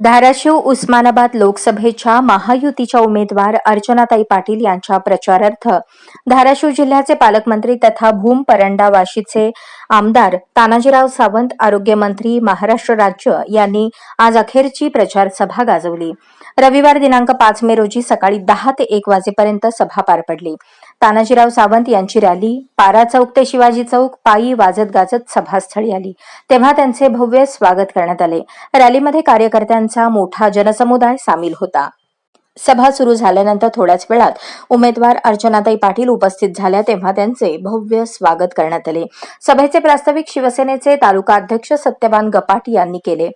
धाराशिव उस्मानाबाद लोकसभेच्या महायुतीच्या उमेदवार अर्चनाताई पाटील यांच्या प्रचारार्थ धाराशिव जिल्ह्याचे पालकमंत्री तथा भूम परंडा वाशीचे आमदार तानाजीराव सावंत आरोग्यमंत्री महाराष्ट्र राज्य यांनी आज अखेरची प्रचार सभा गाजवली. रविवार दिनांक पाच मे रोजी सकाळी दहा ते एक वाजेपर्यंत सभा पार पडली. तानाजीराव सावंत यांची रॅली पारा चौक ते शिवाजी चौक पायी वाजत गाजत सभास्थळी आली. तेव्हा त्यांचे भव्य स्वागत करण्यात आले. रॅलीमध्ये कार्यकर्त्यांचा मोठा जनसमुदाय सामील होता. सभा सुरू झाल्यानंतर थोड्याच वेळात उमेदवार अर्चनाताई पाटील उपस्थित झाल्या तेव्हा त्यांचे भव्य स्वागत करण्यात आले. सभेचे प्रास्ताविक शिवसेनेचे तालुका अध्यक्ष सत्यवान गपाट यांनी केले.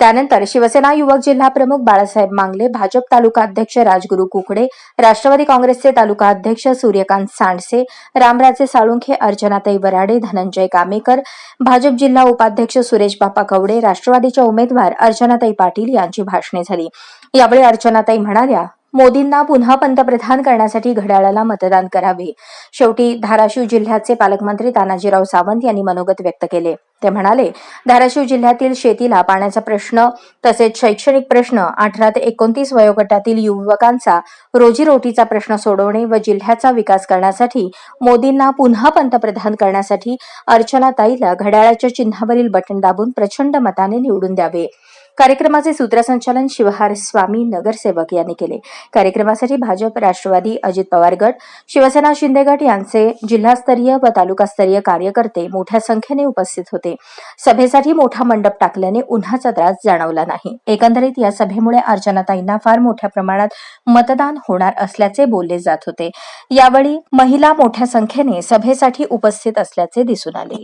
त्यानंतर शिवसेना युवक जिल्हा प्रमुख बाळासाहेब मांगले भाजप तालुका अध्यक्ष राजगुरू कुकडे राष्ट्रवादी काँग्रेसचे तालुका अध्यक्ष सूर्यकांत सांडसे रामराजे साळुंखे अर्चनाताई वराडे धनंजय कामेकर भाजप जिल्हा उपाध्यक्ष सुरेश बापा कवडे राष्ट्रवादीच्या उमेदवार अर्चनाताई पाटील यांची भाषणे झाली. यावेळी अर्चनाताई म्हणाल्या मोदींना पुन्हा पंतप्रधान करण्यासाठी घड्याळाला मतदान करावे. शेवटी धाराशिव जिल्ह्याचे पालकमंत्री तानाजीराव सावंत यांनी मनोगत व्यक्त केले. ते म्हणाले धाराशिव जिल्ह्यातील शेतीला पाण्याचा प्रश्न तसेच शैक्षणिक प्रश्न अठरा ते एकोणतीस वयोगटातील युवकांचा रोजीरोटीचा प्रश्न सोडवणे व जिल्ह्याचा विकास करण्यासाठी मोदींना पुन्हा पंतप्रधान करण्यासाठी अर्चनाताईला घड्याळाच्या चिन्हावरील बटन दाबून प्रचंड मताने निवडून द्यावे. कार्यक्रमाचे सूत्रसंचालन शिवहार स्वामी नगरसेवक यांनी केले. कार्यक्रमासाठी भाजप राष्ट्रवादी अजित पवार गट शिवसेना शिंदे गट यांचे जिल्हास्तरीय व तालुकास्तरीय कार्यकर्ते मोठ्या संख्येने उपस्थित होते. सभेसाठी मोठा मंडप टाकल्याने उन्हाचा त्रास जाणवला नाही. एकंदरीत या सभेमुळे अर्चनाताईंना फार मोठ्या प्रमाणात मतदान होणार असल्याचे बोलले जात होते. यावेळी महिला मोठ्या संख्येने सभेसाठी उपस्थित असल्याचे दिसून आले.